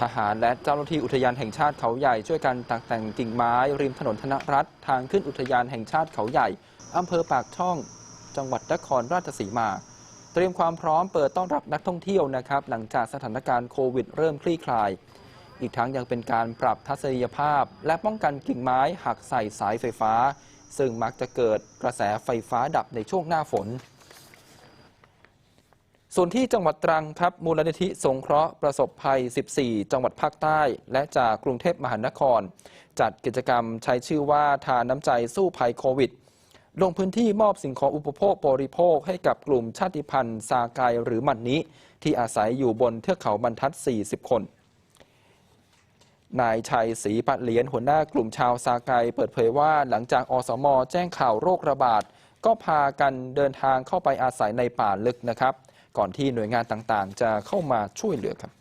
ทหารและเจ้าหน้าที่อุทยานแห่งชาติเขาใหญ่ช่วยกันตักแต่งกิ่งไม้ ริมถนนธนรัฐทางขึ้นอุทยานแห่งชาติเขาใหญ่อำเภอปากช่อง จังหวัดนครราชสีมา เตรียมความพร้อมเปิดต้อนรับนักท่องเที่ยวนะครับ หลังจากสถานการณ์โควิดเริ่มคลี่คลาย อีกทั้งยังเป็นการปรับทัศนียภาพ และป้องกันกิ่งไม้หักใส่สายไฟฟ้า ซึ่งมักจะเกิดกระแสไฟฟ้าดับในช่วงหน้าฝน ส่วนที่จังหวัดตรังครับมูลนิธิสงเคราะห์ประสบภัย 14 จังหวัดภาคใต้ และจากกรุงเทพมหานคร จัดกิจกรรมใช้ชื่อว่าทานน้ำใจสู้ภัยโควิด ลงพื้นที่มอบสิ่งของอุปโภคบริโภคให้กับกลุ่มชาติพันธุ์ซากายหรือมันนิที่อาศัยอยู่บนเทือกเขาบรรทัด 40 คน นายชัยศรีปัดเหลียนหัวหน้ากลุ่มชาวซาไกเปิดเผยว่าหลังจากอสม แจ้งข่าวโรคระบาดก็พากันเดินทางเข้าไปอาศัยในป่าลึกนะครับ ก่อนที่หน่วยงานต่างๆ จะเข้ามาช่วยเหลือครับ